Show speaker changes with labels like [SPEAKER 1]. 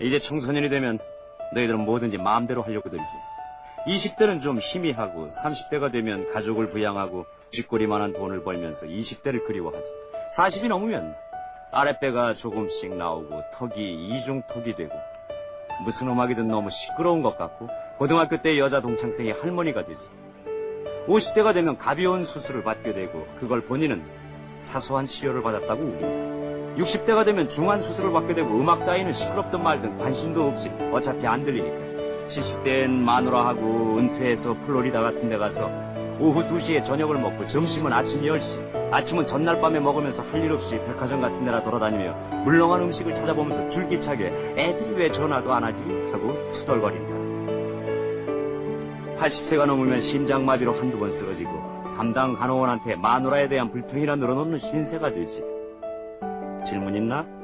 [SPEAKER 1] 이제 청소년이 되면 너희들은 뭐든지 마음대로 하려고 들지. 20대는 좀 희미하고 30대가 되면 가족을 부양하고 쥐꼬리만한 돈을 벌면서 20대를 그리워하지. 40이 넘으면 아랫배가 조금씩 나오고 턱이 이중턱이 되고 무슨 음악이든 너무 시끄러운 것 같고 고등학교 때 여자 동창생이 할머니가 되지. 50대가 되면 가벼운 수술을 받게 되고 그걸 본인은 사소한 치료를 받았다고 우긴다. 60대가 되면 중한 수술을 받게 되고 음악 따위는 시끄럽든 말든 관심도 없이 어차피 안 들리니까. 70대엔 마누라 하고 은퇴해서 플로리다 같은 데 가서 오후 2시에 저녁을 먹고 점심은 아침 10시 아침은 전날 밤에 먹으면서 할 일 없이 백화점 같은 데나 돌아다니며 물렁한 음식을 찾아보면서 줄기차게 애들이 왜 전화도 안 하지? 하고 투덜거린다. 80세가 넘으면 심장마비로 한두 번 쓰러지고 담당 간호원한테 마누라에 대한 불평이나 늘어놓는 신세가 되지. 질문 있나?